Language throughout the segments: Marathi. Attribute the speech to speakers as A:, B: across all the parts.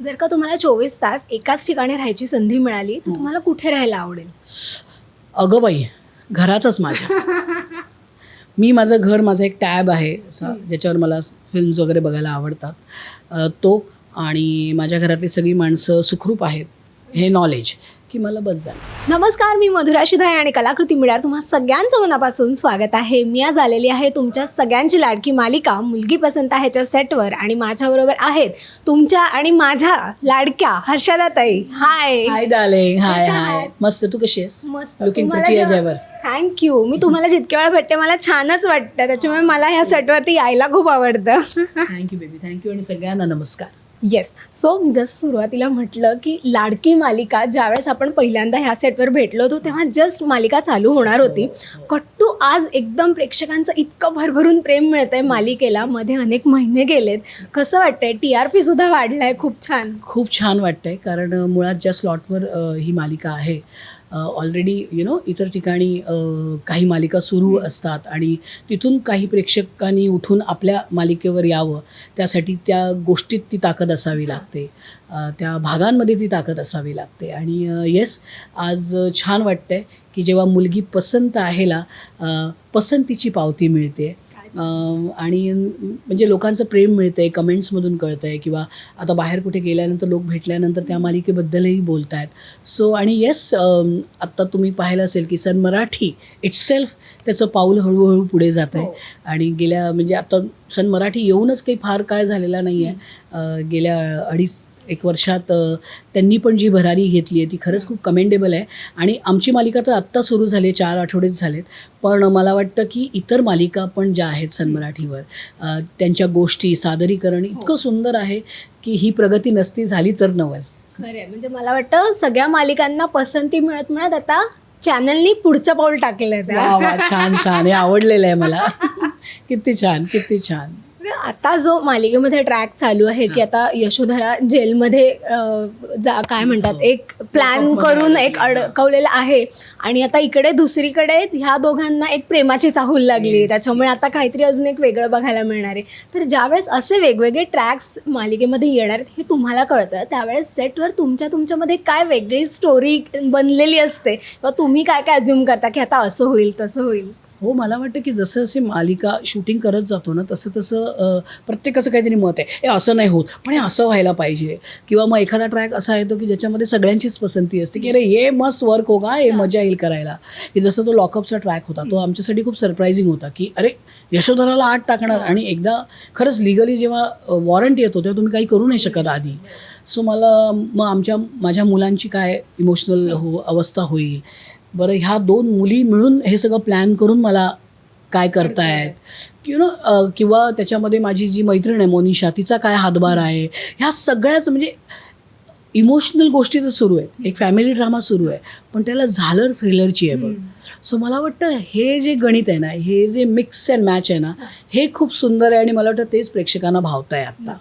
A: जर का तुम्हाला चोवीस तास एकाच ठिकाणी राहायची संधी मिळाली तर तुम्हाला कुठे राहायला आवडेल?
B: अगं बाई घरातच माझ्या. मी माझं घर माझं एक टॅब आहे असं ज्याच्यावर मला फिल्म्स वगैरे बघायला आवडतात. तो आणि माझ्या घरातली सगळी माणसं सुखरूप आहेत. हे नॉलेज की मला बस झालं.
A: नमस्कार मी मधुरा शिधाय आणि कलाकृती मिळार तुम्हा सगळ्यांचं मनापासून स्वागत आहे. मी आज आलेली आहे तुमच्या सगळ्यांची लाडकी मालिका मुलगी पसंत आहेच्या सेटवर आणि माझ्याबरोबर आहेत तुमच्या आणि माझ्या लाडक्या हर्षदाताई हाय
B: हाय डार्लिंग हाय हाय? मस्त तू कशी आहेस?
A: मस्त.
B: लुकिंग
A: तुम्हाला जेव्हा-
B: एव्हर
A: थँक्यू मी तुम्हाला जितक्या वेळा भेटते मला छानच वाटतं. त्याच्यामुळे मला ह्या सेटवरती यायला खूप आवडतं.
B: थँक्यू बेबी थँक्यू आणि सगळ्यांना नमस्कार.
A: येस सो मी जसं सुरुवातीला म्हटलं की लाडकी मालिका ज्यावेळेस आपण पहिल्यांदा ह्या सेटवर भेटलो होतो तेव्हा जस्ट मालिका चालू होणार होती. कट्टू आज एकदम प्रेक्षकांचं इतकं भरभरून प्रेम मिळत आहे मालिकेला. मध्ये अनेक महिने गेलेत. कसं वाटतंय? टी आर पी सुद्धा वाढलाय. खूप छान.
B: खूप छान वाटतंय. कारण मुळात ज्या स्लॉटवर ही मालिका आहे ऑलरेडी यु नो इतर ठिकाणी काही मालिका सुरू असतात आणि तिथून काही प्रेक्षकांनी उठून आपल्या मालिकेवर यावं त्यासाठी त्या गोष्टीत ती ताकद असावी लागते. त्या भागांमध्ये ती ताकद असावी लागते. आणि येस आज छान वाटतंय की जेव्हा मुलगी पसंत आहेला पसंतीची पावती मिळते आणि म्हणजे लोकांचं प्रेम मिळतं आहे कमेंट्समधून कळतं आहे किंवा आता बाहेर कुठे गेल्यानंतर लोक भेटल्यानंतर त्या मालिकेबद्दलही बोलत आहेत सो आणि येस आत्ता तुम्ही पाहिलं असेल की सन मराठी इट्ससेल्फ त्याचं पाऊल हळूहळू पुढे जात आहे
A: हो.
B: आणि गेल्या म्हणजे आता सन मराठी येऊनच काही फार काळ झालेला नाही आहे गेल्या अडीच एक वर्षात त्यांनी पण जी भरारी घेतली आहे ती खरंच खूप कमेंडेबल आहे. आणि आमची मालिका तर आत्ता सुरू झाली चार आठवडेच झालेत. पण मला वाटतं की इतर मालिका पण ज्या आहेत सन मराठीवर त्यांच्या गोष्टी सादरीकरण इतकं सुंदर आहे की ही प्रगती नसती झाली तर नवल.
A: खरंय. म्हणजे मला वाटतं सगळ्या मालिकांना पसंती मिळत मिळत आता चॅनलनी पुढचं पाऊल टाकलं
B: वा वा छान छान. हे आवडलेलं आहे मला. किती छान किती छान.
A: आता जो मालिकेमध्ये ट्रॅक चालू आहे की आता यशोधरा जेलमध्ये जा काय म्हणतात एक प्लॅन करून एक. अडकवलेला आहे. आणि आता इकडे दुसरीकडे ह्या दोघांना एक प्रेमाची चाहूल लागली. त्याच्यामुळे आता काहीतरी अजून एक वेगळं बघायला मिळणार आहे. तर ज्यावेळेस असे वेगवेगळे ट्रॅक्स मालिकेमध्ये येणार आहेत हे तुम्हाला कळतं. त्यावेळेस सेटवर तुमच्या तुमच्यामध्ये काय वेगळी स्टोरी बनलेली असते? किंवा तुम्ही काय काय अज्युम करता की आता असं होईल तसं होईल?
B: हो मला वाटतं की जसं असे मालिका शूटिंग करत जातो ना तसं तसं प्रत्येकाचं काहीतरी मत आहे. हे असं नाही होत. पण हे असं व्हायला पाहिजे. किंवा मग एखादा ट्रॅक असा येतो की ज्याच्यामध्ये सगळ्यांचीच पसंती असते की अरे हे मस्त वर्क होगा हे मजा येईल करायला. की जसं तो लॉकअपचा ट्रॅक होता तो आमच्यासाठी खूप सरप्रायझिंग होता की अरे यशोधराला आठ टाकणार. आणि एकदा खरंच लिगली जेव्हा वॉरंट येतो तेव्हा तुम्ही काही करू नाही शकत आधी. सो मला मग आमच्या माझ्या मुलांची काय इमोशनल हो अवस्था होईल? बरं ह्या दोन मुली मिळून हे सगळं प्लॅन करून मला काय करतायत? यु नो किंवा त्याच्यामध्ये माझी जी मैत्रीण आहे मोनिशा तिचा काय हातभार आहे? ह्या सगळ्याच म्हणजे इमोशनल गोष्टी तर सुरू आहेत. एक फॅमिली ड्रामा सुरू आहे. पण त्याला झालर थ्रिलरची आहे बघ. सो मला वाटतं हे जे गणित आहे ना हे जे मिक्स अँड मॅच आहे ना हे. खूप सुंदर आहे आणि मला वाटतं तेच प्रेक्षकांना भावत आहे आता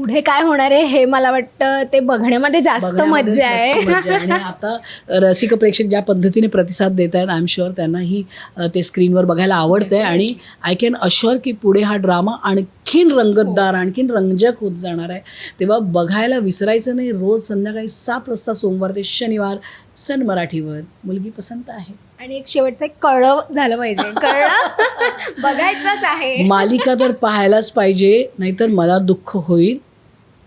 A: पुढे काय होणार आहे हे मला वाटतं ते बघण्यामध्ये जास्त
B: बघण्यामध्ये
A: मज्जा
B: जास्त मज्जा आहे. आणि आता रसिक प्रेक्षक ज्या पद्धतीने प्रतिसाद देत आहेत आय एम शुअर त्यांनाही अ, ते स्क्रीनवर बघायला आवडतंय. आणि आय कॅन अश्युअर की पुढे हा ड्रामा आणखीन रंगतदार आणखीन रंजक होत जाणार आहे. तेव्हा बघायला विसरायचं नाही. रोज संध्याकाळी सात वाजता सोमवार ते शनिवार सन मराठीवर. मुलगी पसंत आहे.
A: आणि एक शेवटचं एक कळव झालं पाहिजे. कळलं बघायचंच आहे.
B: मालिका तर पाहायलाच पाहिजे नाहीतर मला दुःख होईल.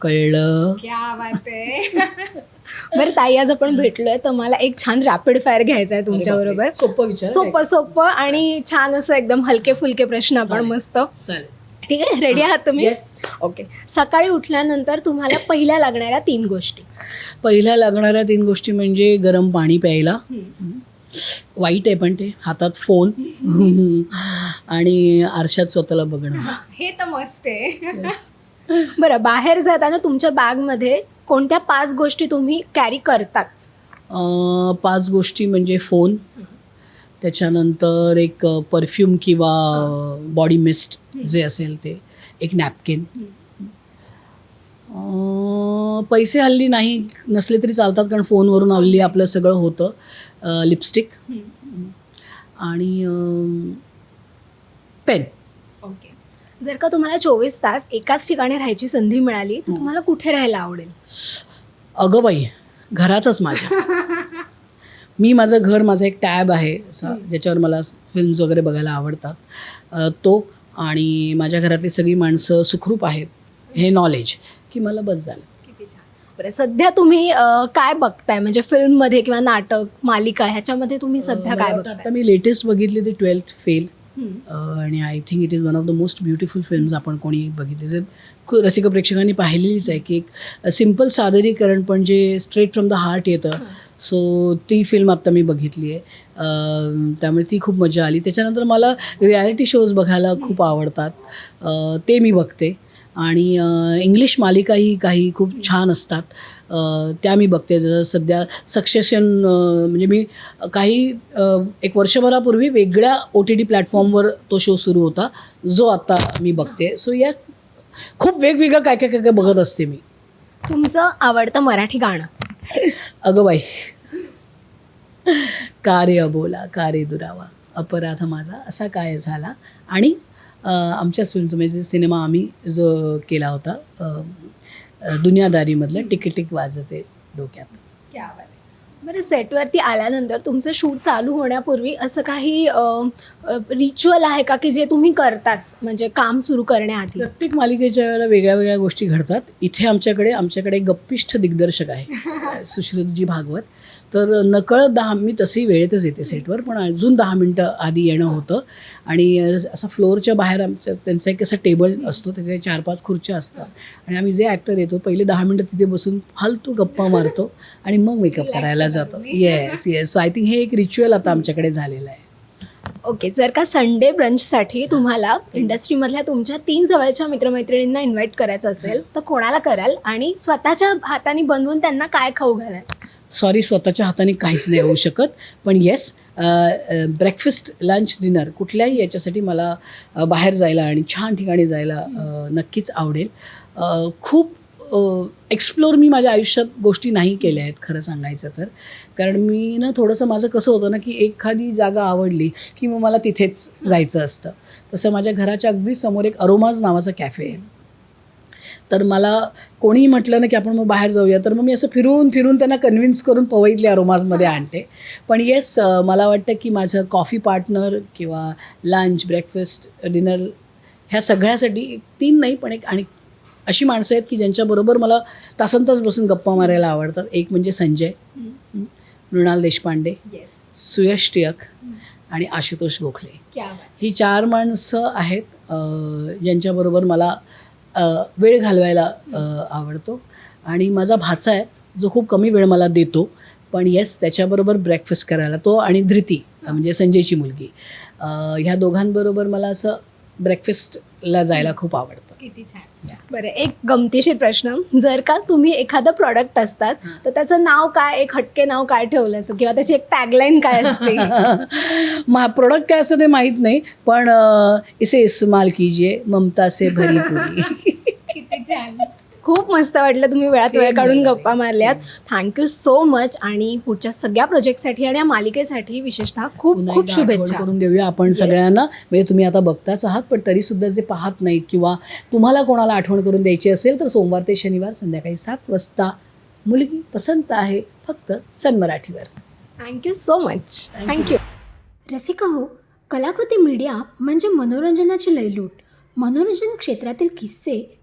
B: कळलं?
A: क्या बात आहे. बरं ताई आज आपण भेटलोय तर मला एक छान रॅपिड फायर घ्यायचा आहे तुमच्या बरोबर.
B: सोपं विचार
A: सोपं सोपं आणि छान असं एकदम हलके फुलके प्रश्न आपण. मस्त. ठीक आहे? रेडी आहात तुम्ही. ओके सकाळी उठल्यानंतर तुम्हाला पहिल्या लागणाऱ्या तीन गोष्टी.
B: पहिल्या लागणाऱ्या तीन गोष्टी म्हणजे गरम पाणी प्यायला. वाईट आहे पण ते हातात फोन. आणि आरशात स्वतःला बघणं.
A: हे तर मस्त आहे. बरं बाहेर जाताना तुमच्या बॅगमध्ये कोणत्या पाच गोष्टी तुम्ही कॅरी करताच
B: अं, पाच गोष्टी म्हणजे फोन त्याच्यानंतर एक परफ्यूम किंवा बॉडी मिस्ट जे असेल ते एक नॅपकिन पैसे हल्ली नाही नसले तरी चालतात कारण फोनवरून हल्ली आपलं सगळं होतं. लिपस्टिक आणि पेन
A: जर का तुम्हाला चोवीस तास एकाच ठिकाणी राहायची संधी मिळाली तर तुम्हाला कुठे राहायला आवडेल?
B: अगं बाई घरातच माझ्या. मी माझं घर माझं एक टॅब आहे असं ज्याच्यावर मला फिल्म्स वगैरे बघायला आवडतात. तो आणि माझ्या घरातली सगळी माणसं सुखरूप आहेत हे नॉलेज की मला बस झालं.
A: बरं सध्या तुम्ही काय बघताय? म्हणजे फिल्ममध्ये किंवा नाटक मालिका ह्याच्यामध्ये तुम्ही सध्या काय
B: आता मी लेटेस्ट बघितली ती ट्वेल्थ फेल. आणि I think it is one of the most beautiful films आपण कोणी बघितले. जे रसिक प्रेक्षकांनी पाहिलेलीच आहे की एक सिंपल सादरीकरण पण जे स्ट्रेट फ्रॉम द हार्ट येतं सो ती फिल्म आत्ता मी बघितली आहे. त्यामुळे ती खूप मजा आली. त्याच्यानंतर मला रियालिटी शोज बघायला खूप आवडतात. ते मी बघते. आणि इंग्लिश मालिकाही काही खूप छान असतात. त्या मी बघते. जसं सध्या सक्सेशन म्हणजे मी काही एक वर्षभरापूर्वी वेगळ्या ओ टी टी प्लॅटफॉर्मवर तो शो सुरू होता. जो आता मी बघते. सो या खूप वेगवेगळं काय काय काय काय बघत असते मी.
A: तुमचं आवडतं मराठी गाणं?
B: अगं बाई. का रे अबोला का रे दुरावा. अपराध माझा असा काय झाला? आणि आमच्या म्हणजे सिनेमा आम्ही जो केला होता दुनियादारीमधलं टिक टिक वाजते डोक्यात.
A: बरं सेटवरती आल्यानंतर तुमचं शूट चालू होण्यापूर्वी असं काही रिच्युअल आहे का की जे तुम्ही करताच म्हणजे काम सुरू करण्याआधी?
B: प्रत्येक मालिकेच्या वेळेला वेगळ्या वेगळ्या गोष्टी घडतात. इथे आमच्याकडे आमच्याकडे गप्पिष्ठ दिग्दर्शक आहे सुश्रुतजी भागवत. तर नकळत दहा मी तसंही वेळेतच येते सेटवर पण अजून दहा मिनटं आधी येणं होतं. आणि असं फ्लोअरच्या बाहेर आमच्या त्यांचा एक असा टेबल असतो त्याच्या चार पाच खुर्च्या असतात. आणि आम्ही जे ॲक्टर येतो पहिले दहा मिनटं तिथे बसून फालतू गप्पा मारतो आणि मग मेकअप करायला जातो. Yes yes so I think हे एक रिच्युअल आता आमच्याकडे झालेलं आहे.
A: ओके जर का संडे ब्रंचसाठी तुम्हाला इंडस्ट्रीमधल्या तुमच्या तीन जवळच्या मित्रमैत्रिणींना इन्व्हाइट करायचं असेल तर कोणाला कराल? आणि स्वतःच्या हाताने बनवून त्यांना काय खाऊ घालाल?
B: सॉरी स्वतःच्या हाताने काहीच नाही होऊ शकत. पण येस ब्रेकफास्ट लंच डिनर कुठल्याही याच्यासाठी मला बाहेर जायला आणि छान ठिकाणी जायला नक्कीच आवडेल. खूप एक्सप्लोर मी माझ्या आयुष्यात गोष्टी नाही केल्या आहेत खरं सांगायचं तर. कारण मी ना थोडंसं माझं कसं होतं ना की एखादी जागा आवडली की मग मला तिथेच जायचं असतं. तसं माझ्या घराच्या अगदी समोर एक अरोमाज नावाचा कॅफे आहे. तर मला कोणीही म्हटलं ना की आपण मग बाहेर जाऊया तर मग मी असं फिरून फिरून त्यांना कन्व्हिन्स करून पवईतल्या अरोमाजमध्ये आणते पण येस मला वाटतं की माझं कॉफी पार्टनर किंवा लंच ब्रेकफास्ट डिनर ह्या सगळ्यासाठी तीन नाही पण एक आणि अशी माणसं आहेत की ज्यांच्याबरोबर मला तासन तास बसून गप्पा मारायला आवडतात. एक म्हणजे संजय मृणाल देशपांडे सुयश टिळक आणि आशुतोष गोखले. ही चार माणसं आहेत ज्यांच्याबरोबर मला वेळ घालवायला आवडतो. आणि माझा भाचा आहे जो खूप कमी वेळ मला देतो पण येस त्याच्याबरोबर ब्रेकफास्ट करायला तो आणि धृती म्हणजे संजयची मुलगी. ह्या दोघांबरोबर मला असं ब्रेकफास्टला जायला खूप आवडतं.
A: किती छान. बरं एक गमतीशीर प्रश्न. जर का तुम्ही एखादं प्रॉडक्ट असतात तर त्याचं नाव काय एक हटके नाव काय ठेवलं असतं किंवा त्याची एक टॅगलाईन काय असते?
B: मा प्रोडक्ट काय असतं ते माहीत नाही पण इसे इस्तेमाल कीजिए ममता से भरी पुरी.
A: खूप मस्त वाटलं तुम्ही वेळात वेळ काढून. गप्पा मारल्यात. थँक्यू सो मच आणि पुढच्या सगळ्या प्रोजेक्टसाठी आणि या मालिकेसाठी विशेषतः खूप खूप शुभेच्छा.
B: करून देऊया आपण सगळ्यांना. म्हणजे तुम्ही आता बघताच आहात पण तरी सुद्धा जे पाहत नाहीत किंवा तुम्हाला कोणाला आठवण करून द्यायची असेल तर सोमवार ते शनिवार संध्याकाळी सात वाजता. मुलगी पसंत आहे फक्त सन मराठीवर.
A: Thank you so much thank you
C: Rasika हो कलाकृती मीडिया म्हणजे मनोरंजनाची लयलूट. मनोरंजन क्षेत्रातील किस्से